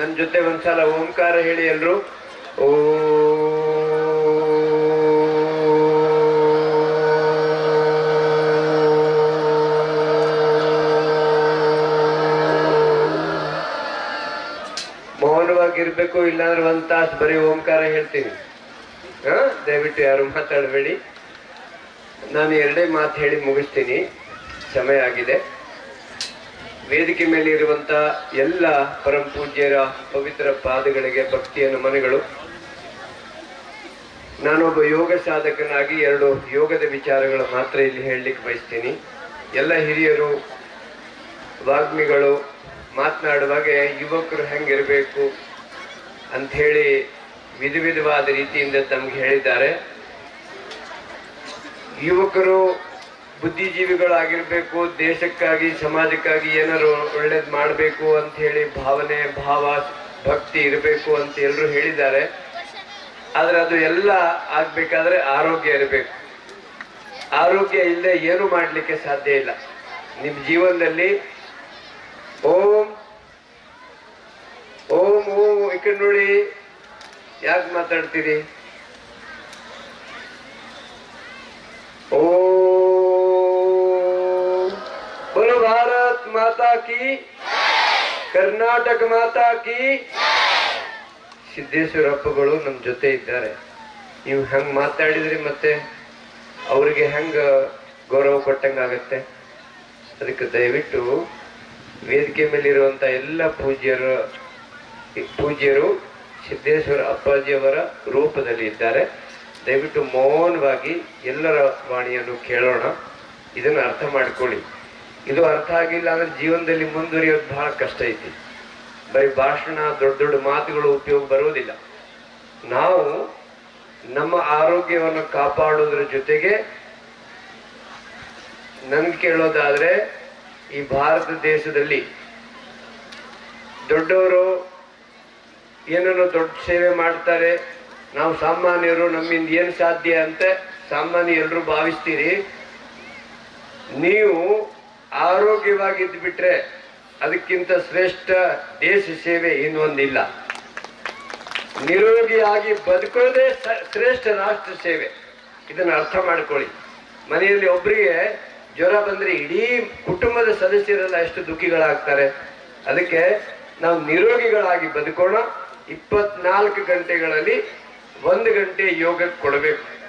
ನನ್ನ ಜೊತೆ ಒಂದ್ಸಲ ಓಂಕಾರ ಹೇಳಿ ಎಲ್ರು. ಓ. ಮೌನವಾಗಿರ್ಬೇಕು, ಇಲ್ಲಾಂದ್ರೆ ಒಂದ್ ತಾಸು ಬರೀ ಓಂಕಾರ ಹೇಳ್ತೀನಿ. ಹಾ, ದಯವಿಟ್ಟು ಯಾರು ಮಾತಾಡಬೇಡಿ. ನಾನು ಎರಡೇ ಮಾತು ಹೇಳಿ ಮುಗಿಸ್ತೀನಿ. ಸಮಯ ಆಗಿದೆ. ವೇದಿಕೆ ಮೇಲೆ ಇರುವಂತ ಎಲ್ಲ ಪರಂ ಪೂಜ್ಯರ ಪವಿತ್ರ ಪಾದಗಳಿಗೆ ಭಕ್ತಿಯ ನಮನಗಳು ನಾನೊಬ್ಬ ಯೋಗ ಸಾಧಕನಾಗಿ ಎರಡು ಯೋಗದ ವಿಚಾರಗಳು ಮಾತ್ರ ಇಲ್ಲಿ ಹೇಳಲಿಕ್ಕೆ ಬಯಸ್ತೀನಿ. ಎಲ್ಲ ಹಿರಿಯರು, ವಾಗ್ಮಿಗಳು ಮಾತನಾಡುವಾಗ ಯುವಕರು ಹೆಂಗಿರಬೇಕು ಅಂತ ಹೇಳಿ ವಿಧ ವಿಧವಾದ ರೀತಿಯಿಂದ ತಮ್ಗೆ ಹೇಳಿದ್ದಾರೆ. ಯುವಕರು ಬುದ್ಧಿಜೀವಿಗಳಾಗಿರ್ಬೇಕು, ದೇಶಕ್ಕಾಗಿ, ಸಮಾಜಕ್ಕಾಗಿ ಏನಾರು ಒಳ್ಳೇದ್ ಮಾಡಬೇಕು ಅಂತ ಹೇಳಿ ಭಾವನೆ, ಭಾವ, ಭಕ್ತಿ ಇರಬೇಕು ಅಂತ ಎಲ್ಲರೂ ಹೇಳಿದ್ದಾರೆ. ಆದ್ರೆ ಅದು ಎಲ್ಲ ಆಗ್ಬೇಕಾದ್ರೆ ಆರೋಗ್ಯ ಇರಬೇಕು. ಆರೋಗ್ಯ ಇಲ್ಲದೆ ಏನು ಮಾಡಲಿಕ್ಕೆ ಸಾಧ್ಯ ಇಲ್ಲ. ನಿಮ್ಮ ಜೀವನದಲ್ಲಿ ಓಂ ಓಂ ಓಂ, ಈ ನೋಡಿ, ಯಾಕೆ ಮಾತಾಡ್ತೀರಿ ಓಂ बोलो ಮಾತಾಕಿ ಕರ್ನಾಟಕ ಮಾತಾ ಕಿ? ಸಿದ್ದೇಶ್ವರಪ್ಪಗಳು ನಮ್ಮ ಜೊತೆ ಇದ್ದಾರೆ. ನೀವು ಹೆಂಗ್ ಮಾತಾಡಿದ್ರಿ ಮತ್ತೆ? ಅವರಿಗೆ ಹೆಂಗ ಗೌರವ ಕೊಟ್ಟಂಗಾಗತ್ತೆ? ಅದಕ್ಕೆ ದಯವಿಟ್ಟು ವೇದಿಕೆ ಮೇಲಿರುವಂತ ಎಲ್ಲ ಪೂಜ್ಯರ, ಪೂಜ್ಯರು ಸಿದ್ದೇಶ್ವರ ಅಪ್ಪಾಜಿಯವರ ರೂಪದಲ್ಲಿ ಇದ್ದಾರೆ. ದಯವಿಟ್ಟು ಮೌನವಾಗಿ ಎಲ್ಲರ ವಾಣಿಯನ್ನು ಕೇಳೋಣ. ಇದನ್ನು ಅರ್ಥ ಮಾಡಿಕೊಳ್ಳಿ. ಇದು ಅರ್ಥ ಆಗಿಲ್ಲ ಅಂದ್ರೆ ಜೀವನದಲ್ಲಿ ಮುಂದುವರಿಯೋದು ಬಹಳ ಕಷ್ಟ ಐತಿ. ಬರೀ ಭಾಷಣ, ದೊಡ್ಡ ದೊಡ್ಡ ಮಾತುಗಳು ಉಪಯೋಗ ಬರುವುದಿಲ್ಲ ನಾವು ನಮ್ಮ ಆರೋಗ್ಯವನ್ನು ಕಾಪಾಡೋದ್ರ ಜೊತೆಗೆ ನನ್ಗೆ ಕೇಳೋದಾದ್ರೆ ಈ ಭಾರತ ದೇಶದಲ್ಲಿ ದೊಡ್ಡವರು ಏನನ್ನು ದೊಡ್ಡ ಸೇವೆ ಮಾಡ್ತಾರೆ. ನಾವು ಸಾಮಾನ್ಯರು, ನಮ್ಮಿಂದ ಏನು ಸಾಧ್ಯ ಅಂತ ಸಾಮಾನ್ಯ ಎಲ್ಲರೂ ಭಾವಿಸ್ತೀರಿ. ನೀವು ಆರೋಗ್ಯವಾಗಿದ್ದು ಬಿಟ್ರೆ ಅದಕ್ಕಿಂತ ಶ್ರೇಷ್ಠ ದೇಶ ಸೇವೆ ಇನ್ನೊಂದಿಲ್ಲ. ನಿರೋಗಿಯಾಗಿ ಬದುಕೋದೇ ಶ್ರೇಷ್ಠ ರಾಷ್ಟ್ರ ಸೇವೆ. ಇದನ್ನ ಅರ್ಥ ಮಾಡ್ಕೊಳ್ಳಿ. ಮನೆಯಲ್ಲಿ ಒಬ್ಬರಿಗೆ ಜ್ವರ ಬಂದ್ರೆ ಇಡೀ ಕುಟುಂಬದ ಸದಸ್ಯರೆಲ್ಲ ಎಷ್ಟು ದುಃಖಿಗಳಾಗ್ತಾರೆ. ಅದಕ್ಕೆ ನಾವು ನಿರೋಗಿಗಳಾಗಿ ಬದುಕೋಣ. ಇಪ್ಪತ್ನಾಲ್ಕು ಗಂಟೆಗಳಲ್ಲಿ ಒಂದು ಗಂಟೆ ಯೋಗಕ್ಕೆ ಕೊಡಬೇಕು.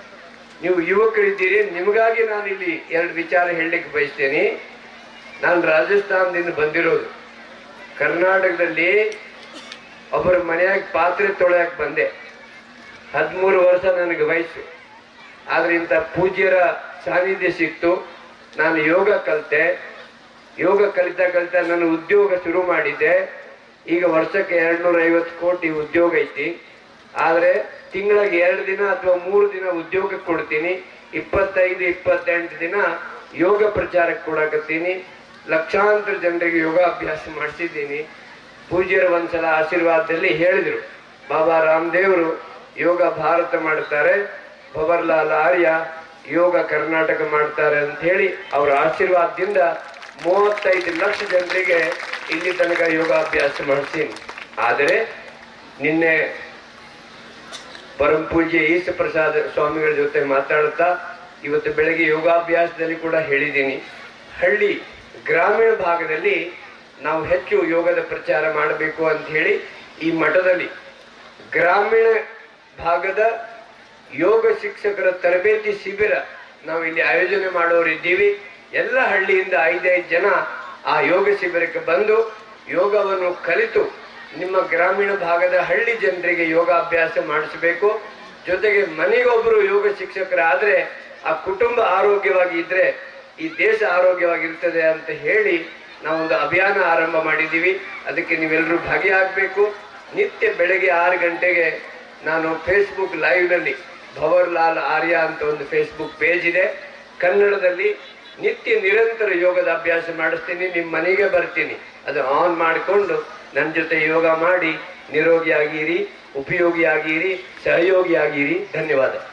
ನೀವು ಯುವಕರಿದ್ದೀರಿ, ನಿಮಗಾಗಿ ನಾನು ಇಲ್ಲಿ ಎರಡು ವಿಚಾರ ಹೇಳಲಿಕ್ಕೆ ಬಯಸ್ತೇನೆ. ನಾನು ರಾಜಸ್ಥಾನದಿಂದ ಬಂದಿರೋದು. ಕರ್ನಾಟಕದಲ್ಲಿ ಒಬ್ಬರ ಮನೆಯಾಗ ಪಾತ್ರೆ ತೊಳೆಯಕ್ಕೆ ಬಂದೆ. ಹದಿಮೂರು ವರ್ಷ ನನಗೆ ವಯಸ್ಸು. ಆದ್ರೆ ಇಂಥ ಪೂಜ್ಯರ ಸಾನ್ನಿಧ್ಯ ಸಿಕ್ತು. ನಾನು ಯೋಗ ಕಲಿತೆ. ಯೋಗ ಕಲಿತಾ ಕಲಿತಾ ನಾನು ಉದ್ಯೋಗ ಶುರು ಮಾಡಿದ್ದೆ. ಈಗ ವರ್ಷಕ್ಕೆ ಎರಡ್ನೂರ ಐವತ್ತು ಕೋಟಿ ಉದ್ಯೋಗ ಐತಿ. ಆದ್ರೆ ತಿಂಗಳಿಗೆ ಎರಡು ದಿನ ಅಥವಾ ಮೂರು ದಿನ ಉದ್ಯೋಗಕ್ಕೆ ಕೊಡ್ತೀನಿ. ಇಪ್ಪತ್ತೈದು, ಇಪ್ಪತ್ತೆಂಟು ದಿನ ಯೋಗ ಪ್ರಚಾರಕ್ಕೆ ಕೊಡಕತ್ತೀನಿ. ಲಕ್ಷಾಂತರ ಜನರಿಗೆ ಯೋಗಾಭ್ಯಾಸ ಮಾಡಿಸಿದ್ದೀನಿ. ಪೂಜ್ಯರು ಒಂದ್ಸಲ ಆಶೀರ್ವಾದದಲ್ಲಿ ಹೇಳಿದರು, ಬಾಬಾ ರಾಮದೇವರು ಯೋಗ ಭಾರತ ಮಾಡ್ತಾರೆ ಭವರ್ಲಾಲ್ ಆರ್ಯ ಯೋಗ ಕರ್ನಾಟಕ ಮಾಡ್ತಾರೆ ಅಂತ ಹೇಳಿ ಅವರ ಆಶೀರ್ವಾದದಿಂದ ಮೂವತ್ತೈದು ಲಕ್ಷ ಜನರಿಗೆ ಇಲ್ಲಿ ತನಕ ಯೋಗಾಭ್ಯಾಸ ಮಾಡ್ತೀನಿ ಆದರೆ ನಿನ್ನೆ ಪರಂ ಪೂಜ್ಯ ಈಶ ಪ್ರಸಾದ್ ಸ್ವಾಮಿಗಳ ಜೊತೆ ಮಾತಾಡುತ್ತಾ ಇವತ್ತು ಬೆಳಗ್ಗೆ ಯೋಗಾಭ್ಯಾಸದಲ್ಲಿ ಕೂಡ ಹೇಳಿದ್ದೀನಿ. ಹಳ್ಳಿ ಗ್ರಾಮೀಣ ಭಾಗದಲ್ಲಿ ನಾವು ಹೆಚ್ಚು ಯೋಗದ ಪ್ರಚಾರ ಮಾಡಬೇಕು ಅಂತ ಹೇಳಿ ಈ ಮಠದಲ್ಲಿ ಗ್ರಾಮೀಣ ಭಾಗದ ಯೋಗ ಶಿಕ್ಷಕರ ತರಬೇತಿ ಶಿಬಿರ ನಾವು ಇಲ್ಲಿ ಆಯೋಜನೆ ಮಾಡೋರಿದ್ದೀವಿ ಎಲ್ಲ ಹಳ್ಳಿಯಿಂದ ಐದೈದು ಜನ ಆ ಯೋಗ ಶಿಬಿರಕ್ಕೆ ಬಂದು ಯೋಗವನ್ನು ಕಲಿತು ನಿಮ್ಮ ಗ್ರಾಮೀಣ ಭಾಗದ ಹಳ್ಳಿ ಜನರಿಗೆ ಯೋಗಾಭ್ಯಾಸ ಮಾಡಿಸಬೇಕು. ಜೊತೆಗೆ ಮನೆಗೊಬ್ಬರು ಯೋಗ ಶಿಕ್ಷಕರಾದರೆ, ಆ ಕುಟುಂಬ ಆರೋಗ್ಯವಾಗಿ ಇದ್ರೆ ಈ ದೇಶ ಆರೋಗ್ಯವಾಗಿರ್ತದೆ ಅಂತ ಹೇಳಿ ನಾವೊಂದು ಅಭಿಯಾನ ಆರಂಭ ಮಾಡಿದ್ದೀವಿ. ಅದಕ್ಕೆ ನೀವೆಲ್ಲರೂ ಭಾಗಿಯಾಗಬೇಕು. ನಿತ್ಯ ಬೆಳಗ್ಗೆ ಆರು ಗಂಟೆಗೆ ನಾನು ಫೇಸ್ಬುಕ್ ಲೈವ್ನಲ್ಲಿ ಭವರ್ಲಾಲ್ ಆರ್ಯ ಅಂತ ಒಂದು ಫೇಸ್ಬುಕ್ ಪೇಜ್ ಇದೆ. ಕನ್ನಡದಲ್ಲಿ ನಿತ್ಯ ನಿರಂತರ ಯೋಗದ ಅಭ್ಯಾಸ ಮಾಡಿಸ್ತೀನಿ. ನಿಮ್ಮ ಮನೆಗೆ ಬರ್ತೀನಿ. ಅದು ಆನ್ ಮಾಡಿಕೊಂಡು ನನ್ನ ಜೊತೆ ಯೋಗ ಮಾಡಿ, ನಿರೋಗಿಯಾಗಿರಿ, ಉಪಯೋಗಿಯಾಗಿರಿ, ಸಹಯೋಗಿಯಾಗಿರಿ. ಧನ್ಯವಾದ.